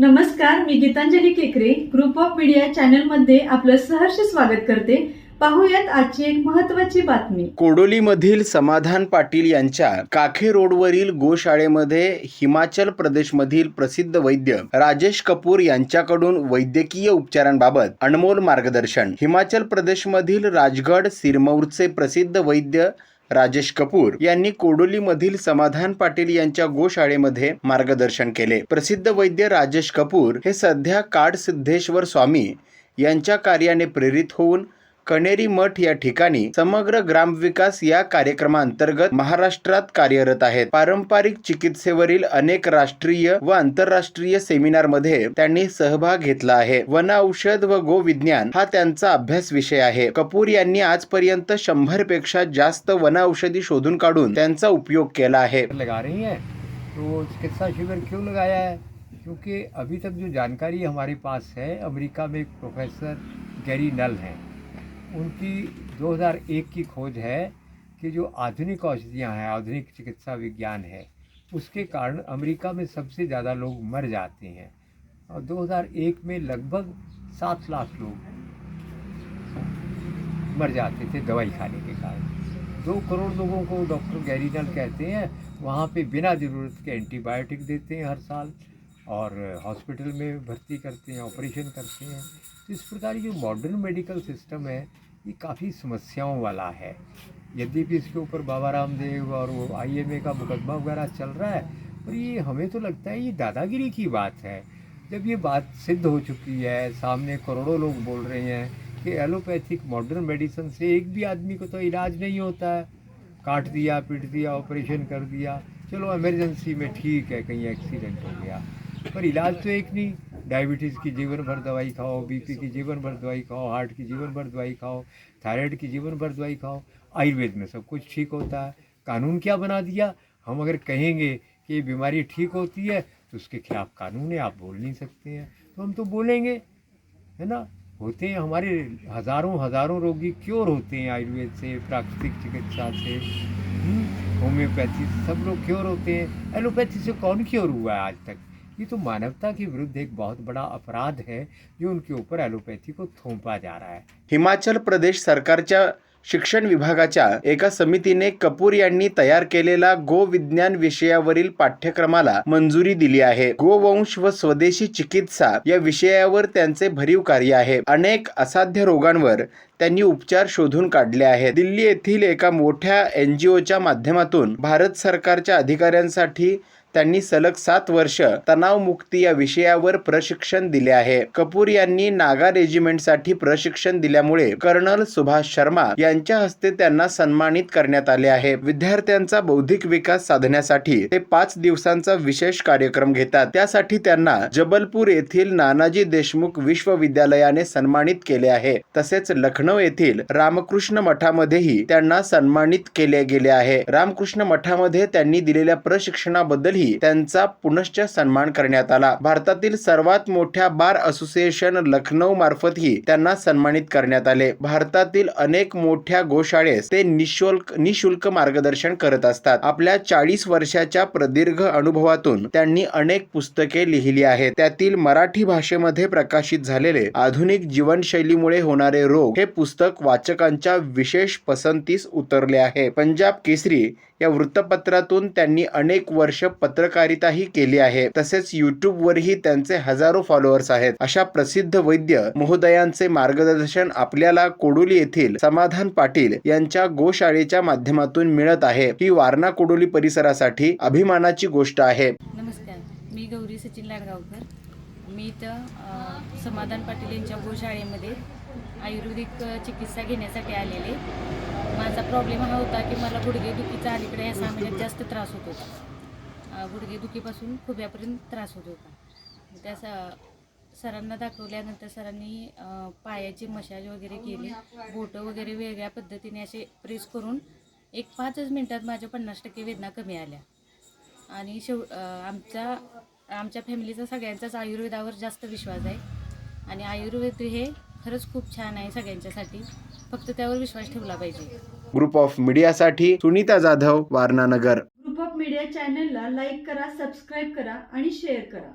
नमस्कार मी गीतांजली केकरे. Group of media चॅनलमध्ये आपलं सहर्ष स्वागत करते. पाहूयात आजची एक महत्वाची बातमी. कोडोलीमधील समाधान पाटील यांच्या काखे रोडवरील गोशाळेमध्ये हिमाचल प्रदेशमधील प्रसिद्ध वैद्य राजेश कपूर यांच्याकडून वैद्यकीय उपचारांबाबत अनमोल मार्गदर्शन. हिमाचल प्रदेशमधील राजगड सिरमौरचे प्रसिद्ध वैद्य राजेश कपूर यांनी कोडोलीमधील समाधान पाटील यांच्या गोशाळेमध्ये मार्गदर्शन केले. प्रसिद्ध वैद्य राजेश कपूर हे सध्या काड सिद्धेश्वर स्वामी यांच्या कार्याने प्रेरित होऊन कणेरी मठ या ठिकाणी समग्र ग्रामविकास या कार्यक्रमाअंतर्गत महाराष्ट्रात कार्यरत आहेत. पारंपरिक चिकित्सेवरील अनेक राष्ट्रीय व आंतरराष्ट्रीय सेमिनारमध्ये त्यांनी सहभाग घेतला आहे. वन औषध व गोविज्ञान हा त्यांचा अभ्यास विषय आहे. कपूर यांनी आजपर्यंत शंभरपेक्षा जास्त वन औषधी शोधून काढून त्यांचा उपयोग केला आहे. लगा रही तो चिकित्सा शिविर क्यों लगाया है? क्योंकि अभी तक जो जानकारी हमारे पास है अमेरिका में एक प्रोफेसर गैरी नल हैं। उनकी 2001 की खोज है कि जो आधुनिक औषधियाँ हैं, आधुनिक चिकित्सा विज्ञान है, उसके कारण अमेरिका में सबसे ज़्यादा लोग मर जाते हैं। और 2001 में लगभग सात लाख लोग मर जाते थे दवाई खाने के कारण। दो करोड़ लोगों को डॉक्टर गैरीनल कहते हैं, वहाँ पे बिना ज़रूरत के एंटीबायोटिक देते हैं हर साल। और हॉस्पिटल में भर्ती करते हैं, ऑपरेशन करते हैं। तो इस प्रकार जो मॉडर्न मेडिकल सिस्टम है, ये काफ़ी समस्याओं वाला है। यद्यपि इसके ऊपर बाबा रामदेव और वो आईएमए का मुकदमा वगैरह चल रहा है, पर ये हमें तो लगता है ये दादागिरी की बात है। जब ये बात सिद्ध हो चुकी है, सामने करोड़ों लोग बोल रहे हैं कि एलोपैथिक मॉडर्न मेडिसिन से एक भी आदमी को तो इलाज नहीं होता। है काट दिया, पीट दिया, ऑपरेशन कर दिया, चलो इमरजेंसी में ठीक है, कहीं एक्सीडेंट हो गया। पर इलाज तो एक नहीं। डायबिटीज़ की जीवन भर दवाई खाओ बीपी की जीवन भर दवाई खाओ हार्ट की जीवन भर दवाई खाओ थायराइड की जीवन भर दवाई खाओ आयुर्वेद में सब कुछ ठीक होता है। कानून क्या बना दिया? हम अगर कहेंगे कि ये बीमारी ठीक होती है तो उसके खिलाफ कानून है आप बोल नहीं सकते हैं। तो हम तो बोलेंगे है ना? होते हैं हमारे हज़ारों हज़ारों रोगी क्योर होते हैं आयुर्वेद से प्राकृतिक चिकित्सा से? हम्म, होम्योपैथी सब लोग क्योर होते हैं? एलोपैथी से कौन क्योर हुआ है आज तक? ये तो मानवता के विरुद्ध एक बहुत बड़ा अपराध है जो उनके ऊपर एलोपैथी को थोपा जा रहा है। हिमाचल प्रदेश सरकारच्या शिक्षण विभागाच्या एका समितीने कपूर यांनी तयार केलेला गोविज्ञान विषयावरील पाठ्यक्रमाला मंजुरी दिली आहे. गोवंश व स्वदेशी चिकित्सा या विषयावर त्यांचे भरीव कार्य आहे. अनेक असाध्य रोगांवर त्यांनी उपचार शोधून काढले आहेत. दिल्ली येथील एका मोठ्या एनजीओच्या माध्यमातून भारत सरकारच्या अधिकाऱ्यांसाठी त्यांनी सलग सात वर्ष तणावमुक्ती या विषयावर प्रशिक्षण दिले आहे. कपूर यांनी नागा रेजिमेंटसाठी प्रशिक्षण दिल्यामुळे कर्नल सुभाष शर्मा यांच्या हस्ते त्यांना सन्मानित करण्यात आले आहे. विद्यार्थ्यांचा बौद्धिक विकास साधण्यासाठी ते पाच दिवसांचा विशेष कार्यक्रम घेतात. त्यासाठी त्यांना जबलपूर येथील नानाजी देशमुख विश्वविद्यालयाने सन्मानित केले आहे. तसेच लखनौ येथील रामकृष्ण मठामध्येही त्यांना सन्मानित केले गेले आहे. रामकृष्ण मठामध्ये त्यांनी दिलेल्या प्रशिक्षणाबद्दलही त्यांचा पुनश्च सन्मान करण्यात आला. भारतातील सर्वात मोठ्या बार असोसिएशन लखनौ मार्फतही त्यांना सन्मानित करण्यात आले. भारतातील अनेक मोठ्या गोशाळेस ते निशुल्क निशुल्क मार्गदर्शन करत असतात. आपल्या चाळीस वर्षाच्या प्रदीर्घ अनुभवातून त्यांनी अनेक पुस्तके लिहिली आहेत. त्यातील मराठी भाषेमध्ये प्रकाशित झालेले आधुनिक जीवनशैलीमुळे होणारे रोग हे पुस्तक वाचकांच्या विशेष पसंतीस उतरले आहे. पंजाब केसरी या वृत्तपत्रातून त्यांनी अनेक वर्ष पत्रकारिताही केली आहे. तसेच युट्यूबवरही त्यांचे हजारो फॉलोअर्स आहेत. अशा प्रसिद्ध वैद्य महोदयांचे मार्गदर्शन आपल्याला कोडोली येथील समाधान पाटील यांच्या गोशाळेच्या माध्यमातून मिळत आहे. ही वारणा कोडोली परिसरासाठी अभिमानाची गोष्ट आहे. नमस्कार. मी गौरी सचिन लाडगावकर. मी इथं समाधान पाटील यांच्या गोशाळेमध्ये आयुर्वेदिक चिकित्सा घेण्यासाठी आलेले. माझा प्रॉब्लेम हा होता की मला गुडघेदुखीचा अलीकडे या सहा महिन्यात जास्त त्रास होत होता. गुडघेदुखीपासून खुब्यापर्यंत त्रास होत होता. त्या स सरांना दाखवल्यानंतर सरांनी पायाची पायाचे वगैरे केले. बोटं वगैरे वेगळ्या पद्धतीने असे प्रेस करून एक पाचच मिनटात माझ्या पन्नास टक्के वेदना कमी आल्या. आणि शेव आमचा आमच्या फॅमिलीचा सगळ्यांचाच आयुर्वेदावर जास्त विश्वास आहे. आणि आयुर्वेद हे खरंच खूप छान आहे सगळ्यांच्यासाठी. फक्त त्यावर विश्वास ठेवला पाहिजे. Group of मीडियासाठी Sunita Jadhav Warananagar group of media चॅनलला लाईक करा सबस्क्राईब करा आणि शेअर करा.